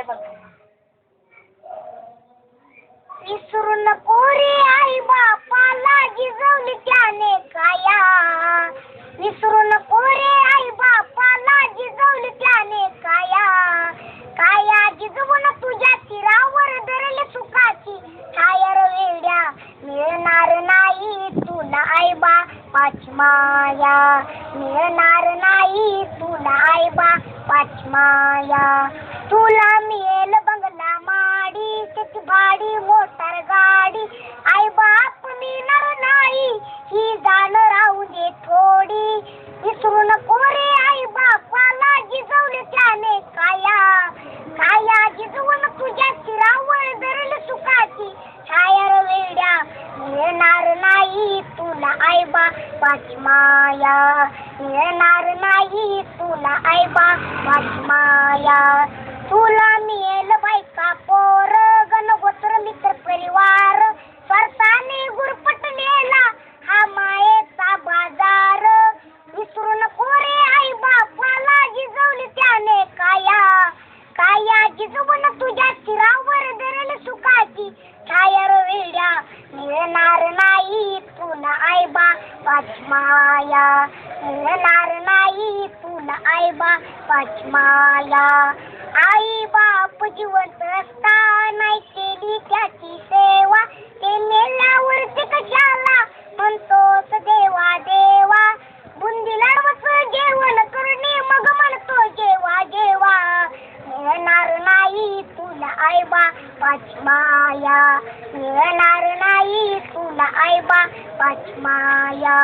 काय बघायचं? विसरू नको रे आई बापाला जिजवली त्याने काया. विसरू नको रे आई बापाला जिजवली त्याने काया. काया जिजवून तुझ्या तीरावर धरले सुखाची. छायर वेड्या मिळणार नाही तुला आई बापाची माया. मिळणार नाही तुला आई बा माया. तुला मिळेल बंगला माडी त्याची भाडी मोटार गाडी. आई बाप मिळणार नाही. ही जाण राहू दे थोडी. विसरू नको रे आई बापाला. जिजवले त्याने काया. काया जिजवून तुझ्या शिरावर धरल सुखाची. छायर वेड्या मिळणार नाही तुला आई बापाची माया. मिळणार नाही तुला आई बापाची माया. तुला मिळेल बायका पोर? गणगोत्र मित्र परिवार. परताने गुरपट नेला. हा मायेचा बाजार. विसरू नको रे आई बापाला जिजवली त्याने काया. काया जिजवून तुझ्या शिरावर धरल सुखाची. छायर वेड्या मिळणार नाही तुला आई बापाची माया. मिळणार नाही तुला आई बापाची माया. आई बाप जिवंत असता नाही केली त्याची सेवा ते मेल्यावर ते कशाला म्हणतोस देवा देवा बुंदी लाडवच जेवण करणे मग म्हणतो जेवा जेवा मिळणार नाही तुला आईबा पाचमाया मिळणार नाही तुला आईबा पाचमाया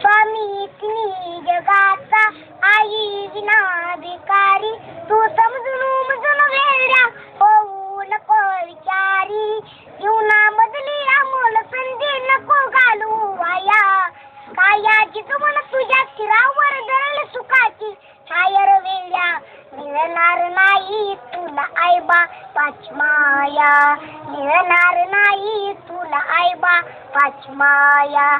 स्वामी तिन्ही जगाचा आई विना भिकारी तू नाही तुला आईबा पाचमाया माया मिळणार नाही. तुला आईबा पाचमाया माया